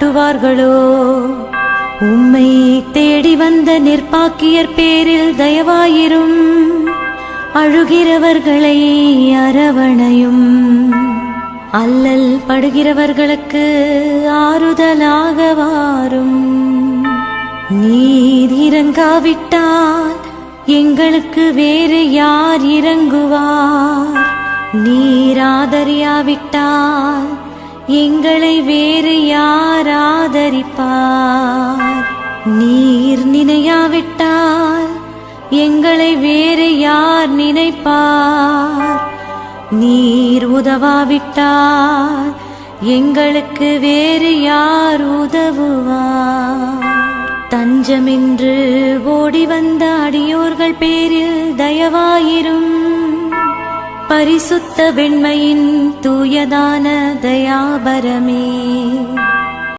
பாராட்டுவார்களோ உம்மை தேடி வந்த நிற்பாக்கியர் பேரில் தயவாயிரும். அழுகிறவர்களை அரவணையும். அல்லல் படுகிறவர்களுக்கு ஆறுதலாக வாரும் நீர் இறங்காவிட்டால் எங்களுக்கு வேறு யார் இறங்குவார்? நீர் ஆதரியாவிட்டால் எங்களை வேறு யார் ஆதரிப்பார் நீர் நினையாவிட்டால் எங்களை வேறு யார் நினைப்பார். நீர் உதவாவிட்டால் எங்களுக்கு வேறு யார் உதவுவார். தஞ்சமின்று ஓடி வந்த அடியோர்கள் பேரில் தயவாயிரும். பரிசுத்த வெண்மையின் தூயதான தயாபரமே.